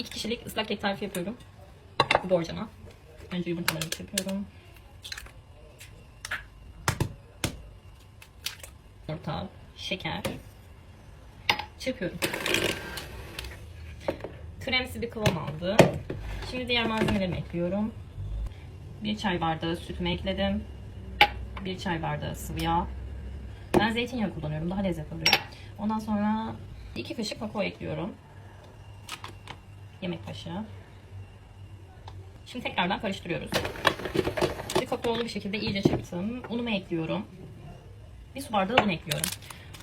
iki kişilik ıslak kek tarifi yapıyorum. Bu borcama. Önce yumurtalarımı çırpıyorum. Yumurta, şeker. Çırpıyorum. Kremsi bir kıvam aldı. Şimdi diğer malzemelerimi ekliyorum. Bir çay bardağı sütümü ekledim. Bir çay bardağı sıvı yağ. Ben zeytinyağı kullanıyorum. Daha lezzetli oluyor. Ondan sonra iki kaşık kakao ekliyorum. Yemek kaşığı. Şimdi tekrardan karıştırıyoruz. Bir kakaolu bir şekilde iyice çırptım. Unumu ekliyorum. Bir su bardağı un ekliyorum.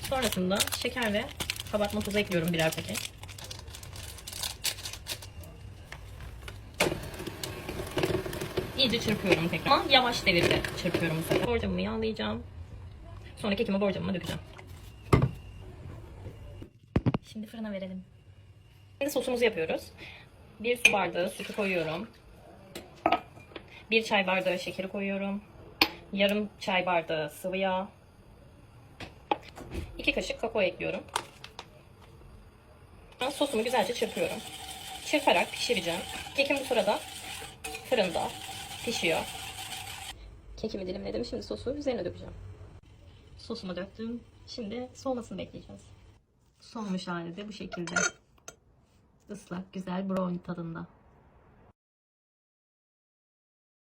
Sonrasında şeker ve kabartma tozu ekliyorum birer paket. İyice çırpıyorum tekrar. Ama yavaş devirde çırpıyorum bu sefer. Borcamımı yağlayacağım. Sonra kekimi borcamıma dökeceğim. Şimdi fırına verelim. Şimdi sosumuzu yapıyoruz. Bir su bardağı sütü koyuyorum. Bir çay bardağı şekeri koyuyorum. Yarım çay bardağı sıvı yağ. 2 kaşık kakao ekliyorum. Sosumu güzelce çırpıyorum. Çırparak pişireceğim. Kekim bu sırada fırında pişiyor. Kekimi dilimledim. Şimdi sosu üzerine dökeceğim. Sosumu döktüm. Şimdi soğumasını bekleyeceğiz. Soğumuş hali de bu şekilde. Islak, güzel brownie tadında.